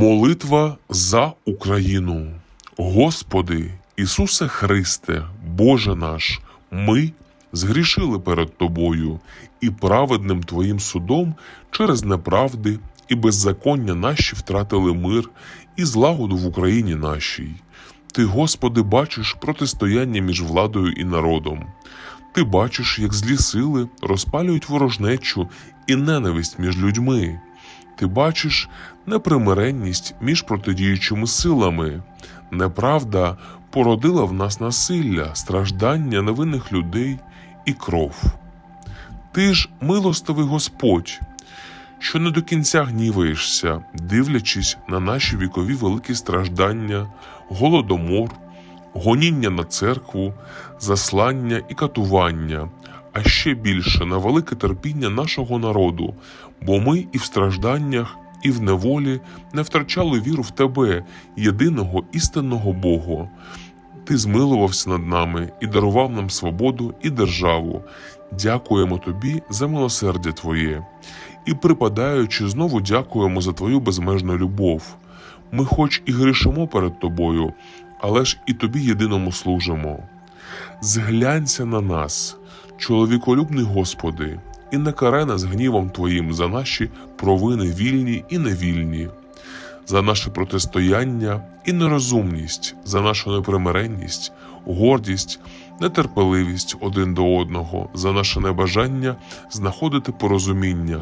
Молитва за Україну. Господи, Ісусе Христе, Боже наш, ми згрішили перед Тобою і праведним Твоїм судом через неправди і беззаконня наші втратили мир і злагоду в Україні нашій. Ти, Господи, бачиш протистояння між владою і народом. Ти бачиш, як злі сили розпалюють ворожнечу і ненависть між людьми. Ти бачиш непримиренність між протидіючими силами. Неправда породила в нас насилля, страждання невинних людей і кров. Ти ж милостивий Господь, що не до кінця гніваєшся, дивлячись на наші вікові великі страждання, голодомор, гоніння на церкву, заслання і катування, а ще більше на велике терпіння нашого народу, бо ми і в стражданнях, і в неволі не втрачали віру в Тебе, єдиного істинного Бога. Ти змилувався над нами і дарував нам свободу і державу. Дякуємо тобі за милосердя Твоє. І припадаючи, знову дякуємо за Твою безмежну любов. Ми хоч і грішимо перед Тобою, але ж і Тобі єдиному служимо. Зглянься на нас, чоловіколюбний Господи, і не карай нас гнівом Твоїм за наші провини вільні і невільні, за наше протистояння і нерозумність, за нашу непримиренність, гордість, нетерпеливість один до одного, за наше небажання знаходити порозуміння.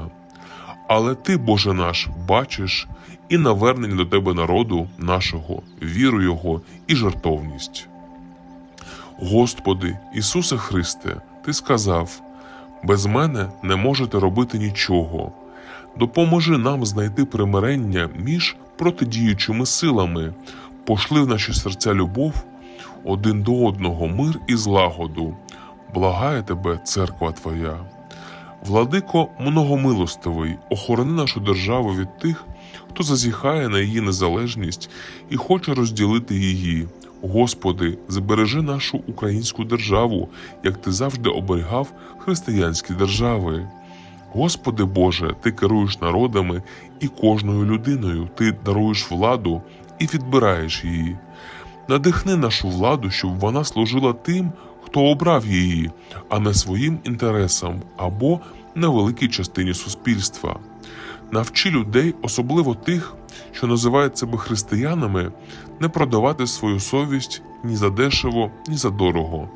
Але ти, Боже наш, бачиш і навернення до Тебе народу нашого, віру Його і жертовність. Господи, Ісусе Христе, Ти сказав: без мене не можете робити нічого. Допоможи нам знайти примирення між протидіючими силами, пошли в наші серця любов один до одного, мир і злагоду. Благає тебе, церква Твоя. Владико многомилостивий, охорони нашу державу від тих, хто зазіхає на її незалежність і хоче розділити її. Господи, збережи нашу українську державу, як ти завжди оберігав християнські держави. Господи Боже, Ти керуєш народами і кожною людиною, Ти даруєш владу і відбираєш її. Надихни нашу владу, щоб вона служила тим, хто обрав її, а не своїм інтересам або невеликій частині суспільства. Навчи людей, особливо тих, що називають себе християнами, не продавати свою совість ні за дешево, ні за дорого,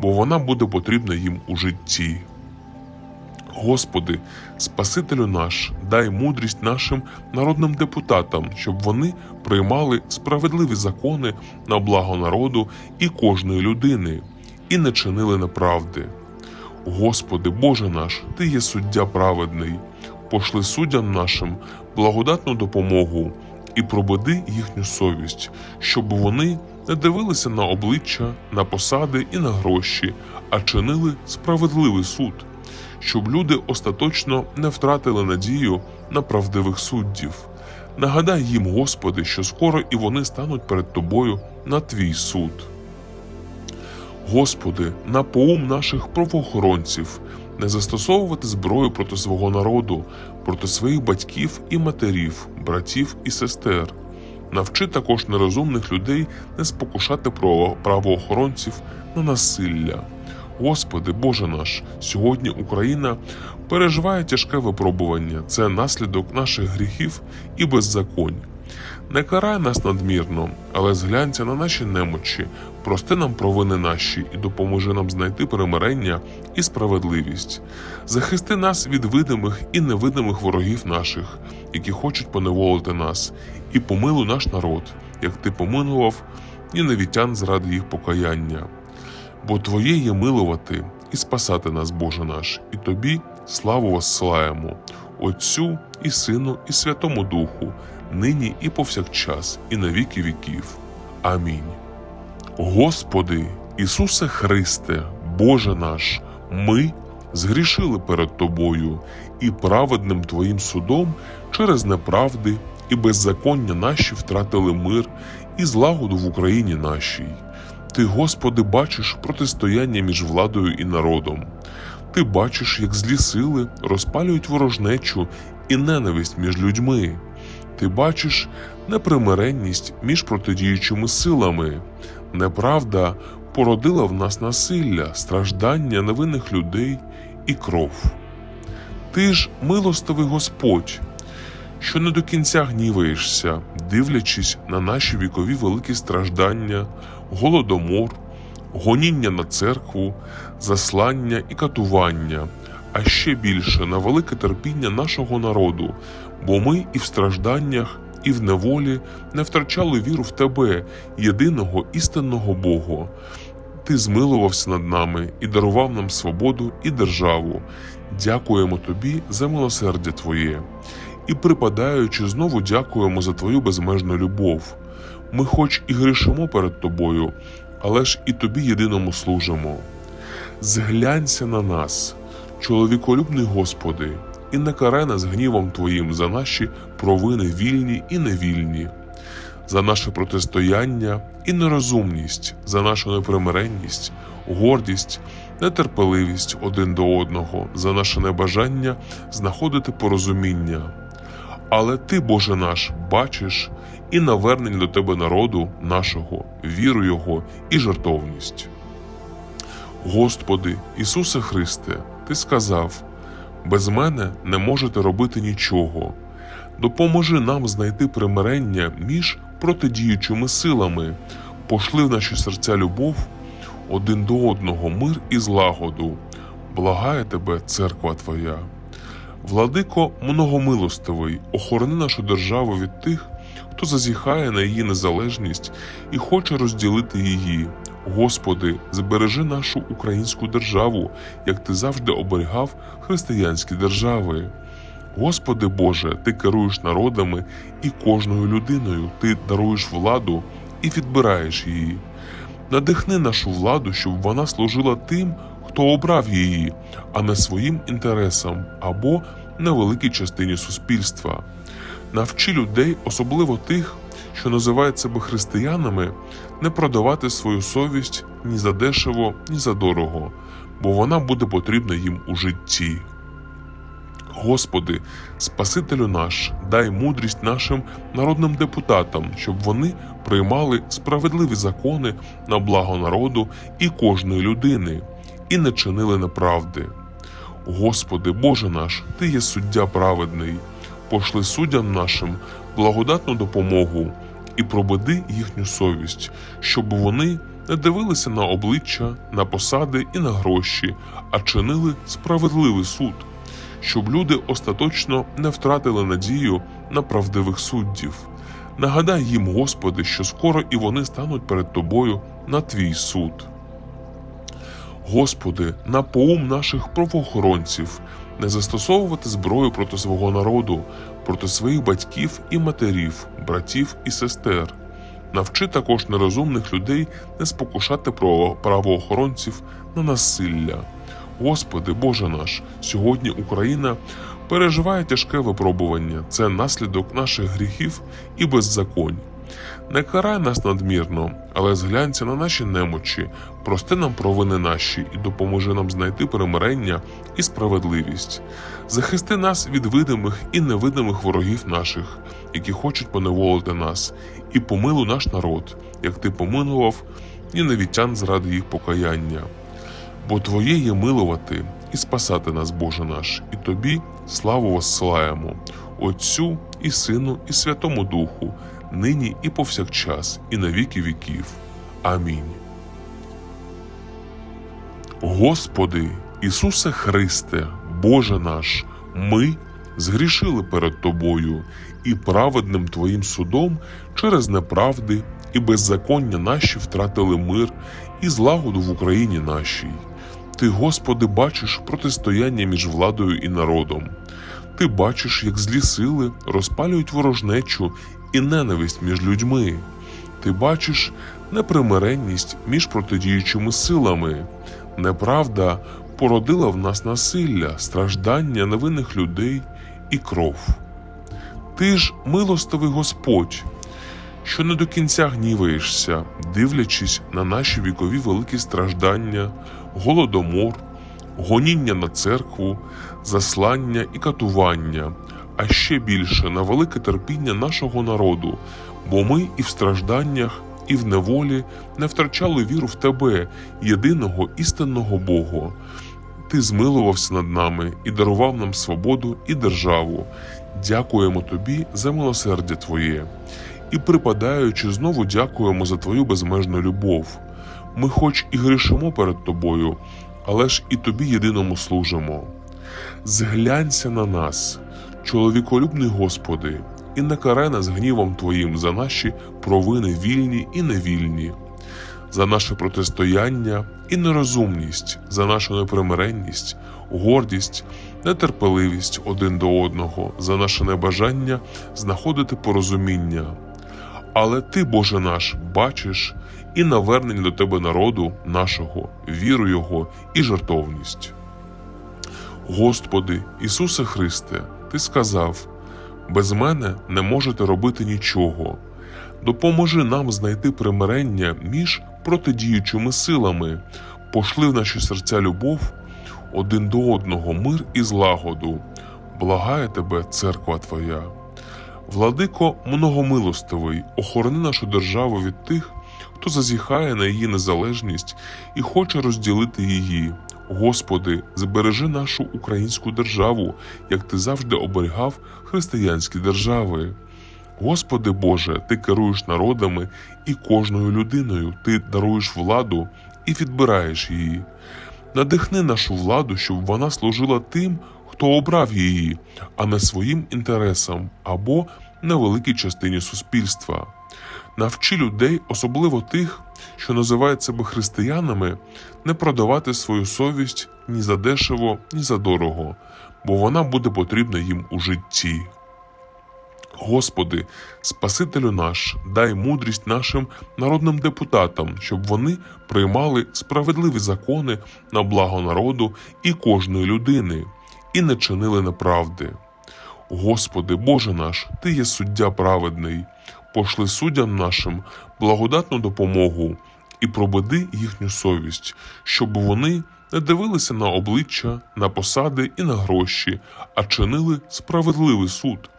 бо вона буде потрібна їм у житті. Господи, Спасителю наш, дай мудрість нашим народним депутатам, щоб вони приймали справедливі закони на благо народу і кожної людини, і не чинили неправди. Господи, Боже наш, Ти є суддя праведний, пошли суддям нашим благодатну допомогу і пробуди їхню совість, щоб вони не дивилися на обличчя, на посади і на гроші, а чинили справедливий суд щоб люди остаточно не втратили надію на правдивих суддів. Нагадай їм, Господи, що скоро і вони стануть перед Тобою на Твій суд. Господи, на поум наших правоохоронців не застосовувати зброю проти свого народу, проти своїх батьків і матерів, братів і сестер. Навчи також нерозумних людей не спокушати правоохоронців на насилля. Господи, Боже наш, сьогодні Україна переживає тяжке випробування, це наслідок наших гріхів і беззаконь. Не карай нас надмірно, але зглянься на наші немочі, прости нам провини наші і допоможи нам знайти примирення і справедливість. Захисти нас від видимих і невидимих ворогів наших, які хочуть поневолити нас, і помилуй наш народ, як ти помилував і невітян зради їх покаяння. Бо Твоє є милувати і спасати нас, Боже наш, і Тобі славу воссилаємо, Отцю і Сину, і Святому Духу, нині і повсякчас, і на віки віків. Амінь. Господи, Ісусе Христе, Боже наш, ми згрішили перед Тобою і праведним Твоїм судом через неправди і беззаконня наші втратили мир і злагоду в Україні нашій. Ти, Господи, бачиш протистояння між владою і народом. Ти бачиш, як злі сили розпалюють ворожнечу і ненависть між людьми. Ти бачиш непримиренність між протидіючими силами. Неправда породила в нас насилля, страждання невинних людей і кров. Ти ж милостивий Господь, що не до кінця гніваєшся, дивлячись на наші вікові великі страждання, голодомор, гоніння на церкву, заслання і катування, а ще більше на велике терпіння нашого народу, бо ми і в стражданнях, і в неволі не втрачали віру в Тебе, єдиного істинного Бога. Ти змилувався над нами і дарував нам свободу і державу. Дякуємо тобі за милосердя Твоє. І припадаючи, знову дякуємо за Твою безмежну любов. Ми хоч і грішимо перед Тобою, але ж і Тобі єдиному служимо. Зглянься на нас, чоловіколюбний Господи, і не карай нас гнівом Твоїм за наші провини вільні і невільні, за наше протистояння і нерозумність, за нашу непримиренність, гордість, нетерпеливість один до одного, за наше небажання знаходити порозуміння. Але ти, Боже наш, бачиш і навернення до тебе народу нашого, віру Його і жертовність. Господи, Ісусе Христе, Ти сказав: без мене не можете робити нічого. Допоможи нам знайти примирення між протидіючими силами, пошли в наші серця любов один до одного, мир і злагоду. Благає тебе, церква Твоя. Владико многомилостивий, охорони нашу державу від тих, хто зазіхає на її незалежність і хоче розділити її. Господи, збережи нашу українську державу, як ти завжди оберігав християнські держави. Господи Боже, Ти керуєш народами і кожною людиною, Ти даруєш владу і відбираєш її. Надихни нашу владу, щоб вона служила тим, хто обрав її, а не своїм інтересам або невеликій частині суспільства. Навчи людей, особливо тих, що називають себе християнами, не продавати свою совість ні за дешево, ні за дорого, бо вона буде потрібна їм у житті. Господи, Спасителю наш, дай мудрість нашим народним депутатам, щоб вони приймали справедливі закони на благо народу і кожної людини, і не чинили неправди. Господи, Боже наш, Ти є суддя праведний, пошли суддям нашим благодатну допомогу і пробуди їхню совість, щоб вони не дивилися на обличчя, на посади і на гроші, а чинили справедливий суд щоб люди остаточно не втратили надію на правдивих суддів. Нагадай їм, Господи, що скоро і вони стануть перед Тобою на Твій суд. Господи, на поум наших правоохоронців не застосовувати зброю проти свого народу, проти своїх батьків і матерів, братів і сестер. Навчи також нерозумних людей не спокушати правоохоронців на насилля. Господи, Боже наш, сьогодні Україна переживає тяжке випробування, це наслідок наших гріхів і беззаконь. Не карай нас надмірно, але зглянься на наші немочі, прости нам провини наші і допоможи нам знайти примирення і справедливість. Захисти нас від видимих і невидимих ворогів наших, які хочуть поневолити нас, і помилуй наш народ, як ти помилував і невітян зради їх покаяння бо Твоє є милувати і спасати нас, Боже наш, і Тобі славу воссилаємо, Отцю і Сину, і Святому Духу, нині і повсякчас, і на віки віків. Амінь. Господи, Ісусе Христе, Боже наш, ми згрішили перед Тобою і праведним Твоїм судом через неправди і беззаконня наші втратили мир і злагоду в Україні нашій. Ти, Господи, бачиш протистояння між владою і народом. Ти бачиш, як злі сили розпалюють ворожнечу і ненависть між людьми. Ти бачиш непримиренність між протидіючими силами. Неправда породила в нас насилля, страждання невинних людей і кров. Ти ж милостивий Господь, що не до кінця гніваєшся, дивлячись на наші вікові великі страждання, голодомор, гоніння на церкву, заслання і катування, а ще більше на велике терпіння нашого народу, бо ми і в стражданнях, і в неволі не втрачали віру в Тебе, єдиного істинного Бога. Ти змилувався над нами і дарував нам свободу і державу. Дякуємо тобі за милосердя Твоє. І припадаючи, знову дякуємо за Твою безмежну любов. Ми, хоч і грішимо перед Тобою, але ж і Тобі єдиному служимо. Зглянься на нас, чоловіколюбний Господи, і не карай нас гнівом Твоїм за наші провини вільні і невільні, за наше протистояння і нерозумність, за нашу непримиренність, гордість, нетерпеливість один до одного, за наше небажання знаходити порозуміння. Але ти, Боже наш, бачиш і навернення до Тебе народу нашого, віру Його і жертовність. Господи, Ісусе Христе, Ти сказав: без мене не можете робити нічого. Допоможи нам знайти примирення між протидіючими силами, пошли в наші серця любов один до одного, мир і злагоду. Благає тебе, церква Твоя. Владико многомилостивий, охорони нашу державу від тих, хто зазіхає на її незалежність і хоче розділити її. Господи, збережи нашу українську державу, як ти завжди оберігав християнські держави. Господи Боже, Ти керуєш народами і кожною людиною, Ти даруєш владу і відбираєш її. Надихни нашу владу, щоб вона служила тим, хто обрав її, а не своїм інтересам або невеликій частині суспільства. Навчи людей, особливо тих, що називають себе християнами, не продавати свою совість ні за дешево, ні за дорого, бо вона буде потрібна їм у житті. Господи, Спасителю наш, дай мудрість нашим народним депутатам, щоб вони приймали справедливі закони на благо народу і кожної людини, і не чинили неправди. Господи, Боже наш, Ти є суддя праведний, пошли суддям нашим благодатну допомогу і пробуди їхню совість, щоб вони не дивилися на обличчя, на посади і на гроші, а чинили справедливий суд,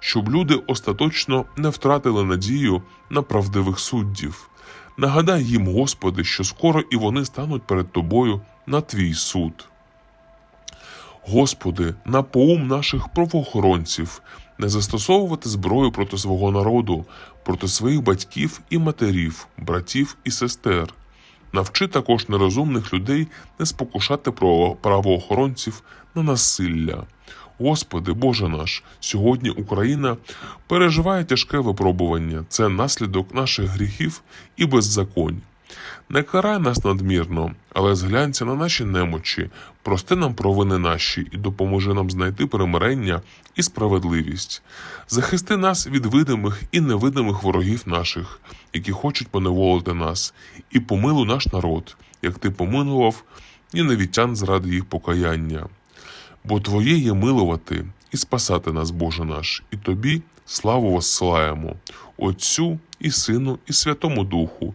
щоб люди остаточно не втратили надію на правдивих суддів. Нагадай їм, Господи, що скоро і вони стануть перед Тобою на Твій суд. Господи, на поум наших правоохоронців не застосовувати зброю проти свого народу, проти своїх батьків і матерів, братів і сестер. Навчи також нерозумних людей не спокушати правоохоронців на насилля. Господи, Боже наш, сьогодні Україна переживає тяжке випробування. Це наслідок наших гріхів і беззаконь. Не карай нас надмірно, але зглянься на наші немочі, прости нам провини наші і допоможи нам знайти примирення і справедливість. Захисти нас від видимих і невидимих ворогів наших, які хочуть поневолити нас, і помилуй наш народ, як ти помилував ніневітян заради їх покаяння. Бо Твоє є милувати і спасати нас, Боже наш, і Тобі славу воссилаємо, Отцю і Сину, і Святому Духу,